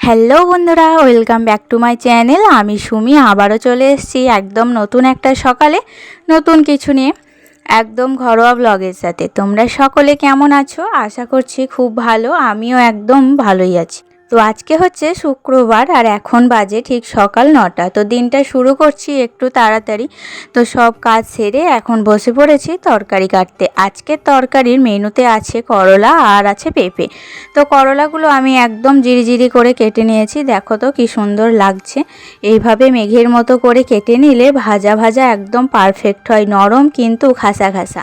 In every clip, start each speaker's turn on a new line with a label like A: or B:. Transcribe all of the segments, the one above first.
A: Hello বন্ধুরা, welcome back to my channel. আমি সুমি, আবারও চলে এসেছি একদম নতুন একটা সকালে, নতুন কিছু নিয়ে, একদম ঘরোয়া ব্লগের সাথে। তোমরা সকলে কেমন আছো? আশা করছি খুব ভালো, আমিও একদম ভালোই আছি। তো আজকে হচ্ছে শুক্রবার আর এখন বাজে ঠিক সকাল নটা। তো দিনটা শুরু করছি একটু তাড়াতাড়ি। তো সব কাজ সেরে এখন বসে পড়েছি তরকারি কাটতে। আজকের তরকারির মেনুতে আছে করলা আর আছে পেঁপে। তো করলাগুলো আমি একদম জিরি করে কেটে নিয়েছি। দেখো তো কি সুন্দর লাগছে। এইভাবে মেঘের মতো করে কেটে নিলে ভাজা ভাজা একদম পারফেক্ট হয়। নরম কিন্তু খাসা খাসা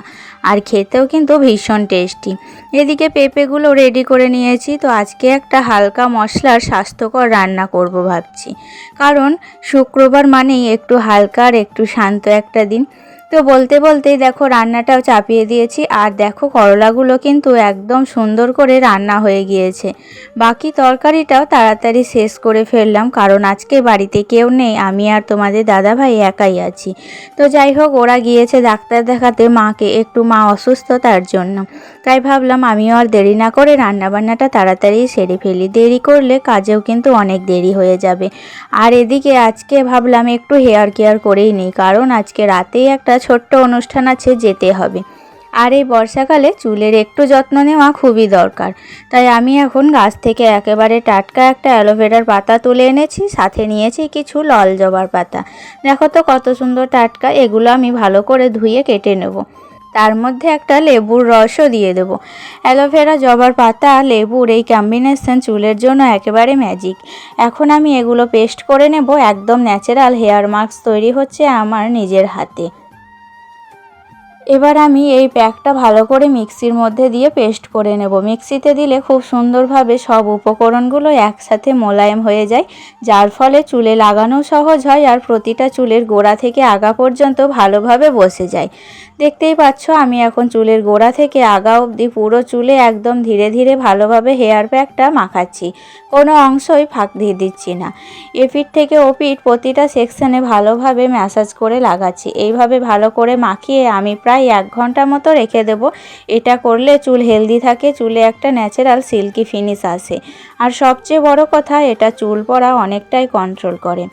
A: আর খেতেও কিন্তু ভীষণ টেস্টি। এদিকে পেঁপেগুলো রেডি করে নিয়েছি, তো আজকে একটা হালকা মশলার স্বাস্থ্যকর রান্না করব ভাবছি। কারণ শুক্রবার মানেই একটু হালকা আর একটু শান্ত একটা দিন। তো বলতে বলতেই দেখো রান্নাটাও চাপিয়ে দিয়েছি। আর দেখো করলাগুলো কিন্তু একদম সুন্দর করে রান্না হয়ে গিয়েছে। বাকি তরকারিটাও তাড়াতাড়ি শেষ করে ফেললাম, কারণ আজকে বাড়িতে কেউ নেই, আমি আর তোমাদের দাদা ভাই একাই আছি। তো যাই হোক, ওরা গিয়েছে ডাক্তার দেখাতে মাকে, একটু মা অসুস্থ তার জন্য। তাই ভাবলাম আমিও আর দেরি না করে রান্নাবান্নাটা তাড়াতাড়ি সেরে ফেলি। দেরি করলে কাজেও কিন্তু অনেক দেরি হয়ে যাবে। আর এদিকে আজকে ভাবলাম একটু হেয়ার কেয়ার করেই নিই, কারণ আজকে রাতেই একটা ছোট্ট অনুষ্ঠান আছে, যেতে হবে। আর এই বর্ষাকালে চুলের একটু যত্ন নেওয়া খুবই দরকার। তাই আমি এখন গাছ থেকে একেবারে টাটকা একটা অ্যালোভেরার পাতা তুলে এনেছি, সাথে নিয়েছি কিছু লল জবার পাতা। দেখো তো কত সুন্দর টাটকা, এগুলো আমি ভালো করে ধুয়ে কেটে নেব। তার মধ্যে একটা লেবুর রসও দিয়ে দেবো। অ্যালোভেরা জবার পাতা, লেবুর এই কম্বিনেশন চুলের জন্য একেবারে ম্যাজিক এখন আমি এগুলো পেস্ট করে নেব, একদম ন্যাচারাল হেয়ার মাস্ক তৈরি হচ্ছে আমার নিজের হাতে। এবার আমি এই প্যাকটা ভালো করে মিক্সির মধ্যে দিয়ে পেস্ট করে নেব। মিক্সিতে দিলে খুব সুন্দরভাবে সব উপকরণগুলো একসাথে মোলায়েম হয়ে যায়, যার ফলে চুলে লাগানো সহজ হয় আর প্রতিটা চুলের গোড়া থেকে আগা পর্যন্ত ভালোভাবে বসে যায়। দেখতেই পাচ্ছ, আমি এখন চুলের গোড়া থেকে আগা অবধি পুরো চুলে একদম ধীরে ধীরে ভালোভাবে হেয়ার প্যাকটা মাখাচ্ছি, কোনো অংশই ফাঁক দিয়ে দিচ্ছি না। এপিঠ থেকে ওপিঠ প্রতিটা সেকশানে ভালোভাবে ম্যাসাজ করে লাগাচ্ছি। এইভাবে ভালো করে মাখিয়ে আমি প্রায় এক ঘণ্টা মতো রেখে দেব। এটা করলে চুল হেলদি থাকে, চুলে একটা ন্যাচারাল সিল্কি ফিনিশ আসে। আর সবচেয়ে বড় কথা, এটা চুল পড়া অনেকটাই কন্ট্রোল করে।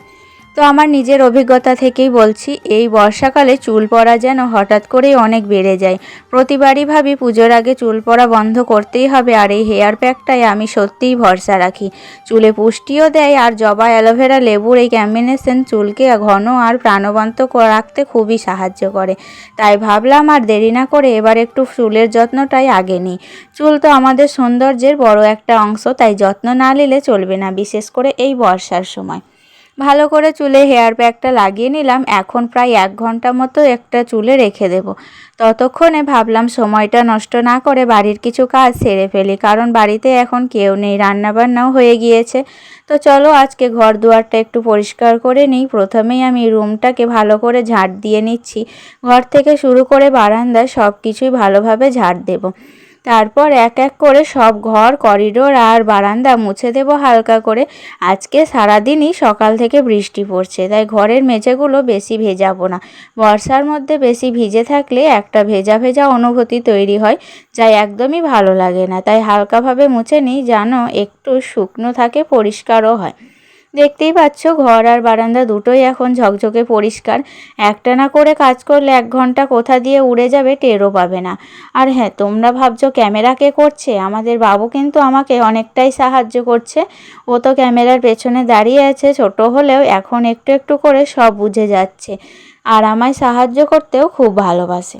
A: তো আমার নিজের অভিজ্ঞতা থেকেই বলছি, এই বর্ষাকালে চুল পড়া যেন হঠাৎ করেই অনেক বেড়ে যায়। প্রতিবারই ভাবি পুজোর আগে চুল পড়া বন্ধ করতেই হবে আর এই হেয়ার প্যাকটাই আমি সত্যিই ভরসা রাখি। চুলে পুষ্টিও দেয় আর জবা অ্যালোভেরা লেবুর এই কম্বিনেশন চুলকে ঘন আর প্রাণবন্ত রাখতে খুবই সাহায্য করে। তাই ভাবলাম আর দেরি না করে এবার একটু চুলের যত্নটাই আগে নিই। চুল তো আমাদের সৌন্দর্যের বড় একটা অংশ, তাই যত্ন না নিলে চলবে না, বিশেষ করে এই বর্ষার সময়। ভালো করে চুলে হেয়ার প্যাকটা লাগিয়ে নিলাম। এখন প্রায় এক ঘণ্টা মতো একটা চুলে রেখে দেব। ততক্ষণে ভাবলাম সময়টা নষ্ট না করে বাড়ির কিছু কাজ সেরে ফেলি, কারণ বাড়িতে এখন কেউ নেই, রান্নাবান্নাও হয়ে গিয়েছে। তো চলো আজকে ঘর দুয়ারটা একটু পরিষ্কার করে নিই। প্রথমেই আমি রুমটাকে ভালো করে ঝাড় দিয়ে নিচ্ছি। ঘর থেকে শুরু করে বারান্দায় সব কিছুই ভালোভাবে ঝাড় দেবো। তারপর এক এক করে সব ঘর, করিডোর আর বারান্দা মুছে দেব হালকা করে। আজকে সারাদিনই সকাল থেকে বৃষ্টি পড়ছে, তাই ঘরের মেঝেগুলো বেশি ভেজাবো না। বর্ষার মধ্যে বেশি ভিজে থাকলে একটা ভেজা ভেজা অনুভূতি তৈরি হয়, যা একদমই ভালো লাগে না। তাই হালকাভাবে মুছে নিই যেন একটু শুকনো থাকে, পরিষ্কারও হয়। দেখতেই পাচ্ছ, ঘর আর বারান্দা দুটোই এখন ঝকঝকে পরিষ্কার। একটা না করে কাজ করলে এক ঘণ্টা কোথা দিয়ে উড়ে যাবে টেরও পাবে না। আর হ্যাঁ তোমরা ভাবছ ক্যামেরা কে করছে? আমাদের বাবু কিন্তু আমাকে অনেকটাই সাহায্য করছে। ও তো ক্যামেরার পেছনে দাঁড়িয়ে আছে, ছোট হলেও এখন একটু একটু করে সব বুঝে যাচ্ছে। আর আমায় সাহায্য করতেও খুব ভালোবাসে।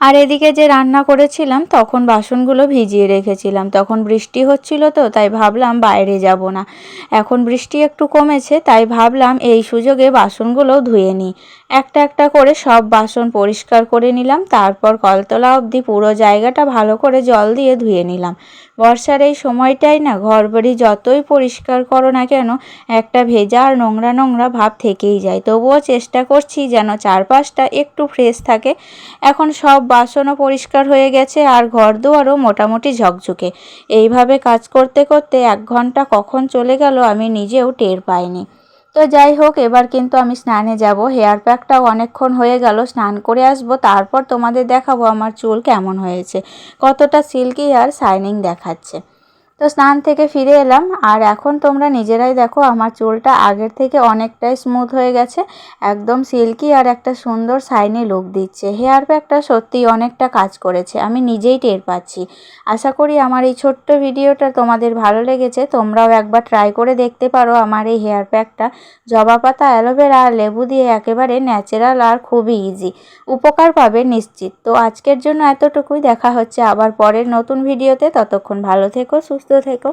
A: আর এদিকে যে রান্না করেছিলাম, তখন বাসনগুলো ভিজিয়ে রেখেছিলাম। তখন বৃষ্টি হচ্ছিল তো, তাই ভাবলাম বাইরে যাব না। এখন বৃষ্টি একটু কমেছে, তাই ভাবলাম এই সুযোগে বাসনগুলোও ধুয়ে নিই। একটা একটা করে সব বাসন পরিষ্কার করে নিলাম, তারপর কলতলা অবধি পুরো জায়গাটা ভালো করে জল দিয়ে ধুয়ে নিলাম। বর্ষার এই সময়টাই না, ঘরবাড়ি যতই পরিষ্কার করো না কেন, একটা ভেজা আর নোংরা নোংরা ভাব থেকেই যায়। তবুও চেষ্টা করছি যেন চারপাশটা একটু ফ্রেশ থাকে। এখন সব বাসনও পরিষ্কার হয়ে গেছে আর ঘর দুয়ারও মোটামুটি ঝকঝকে। এইভাবে কাজ করতে করতে এক ঘণ্টা কখন চলে গেল আমি নিজেও টের পাইনি। তো যাই হোক, এবার কিন্তু আমি স্নানে যাব। হেয়ার প্যাকটাও অনেকক্ষণ হয়ে গেল, স্নান করে আসব, তারপর তোমাদের দেখাবো আমার চুল কেমন হয়েছে, কতটা সিল্কি আর শাইনিং দেখাচ্ছে। তো স্নান থেকে ফিরে এলাম, আর এখন তোমরা নিজেরাই দেখো আমার চুলটা আগের থেকে অনেকটাই স্মুথ হয়ে গেছে, একদম সিল্কি আর একটা সুন্দর শাইনি লুক দিচ্ছে। হেয়ার প্যাকটা সত্যি অনেকটা কাজ করেছে, আমি নিজেই টের পাচ্ছি। আশা করি আমার এই ছোট্ট ভিডিওটা তোমাদের ভালো লেগেছে, তোমরাও একবার ট্রাই করে দেখতে পারো আমার এই হেয়ার প্যাকটা জবা পাতা, অ্যালোভেরা আর লেবু দিয়ে একেবারে ন্যাচারাল আর খুবই ইজি উপকার পাবে নিশ্চিত। তো আজকের জন্য এতটুকুই, দেখা হচ্ছে আবার পরের নতুন ভিডিওতে, ততক্ষণ ভালো থেকো সুস্থ থেকো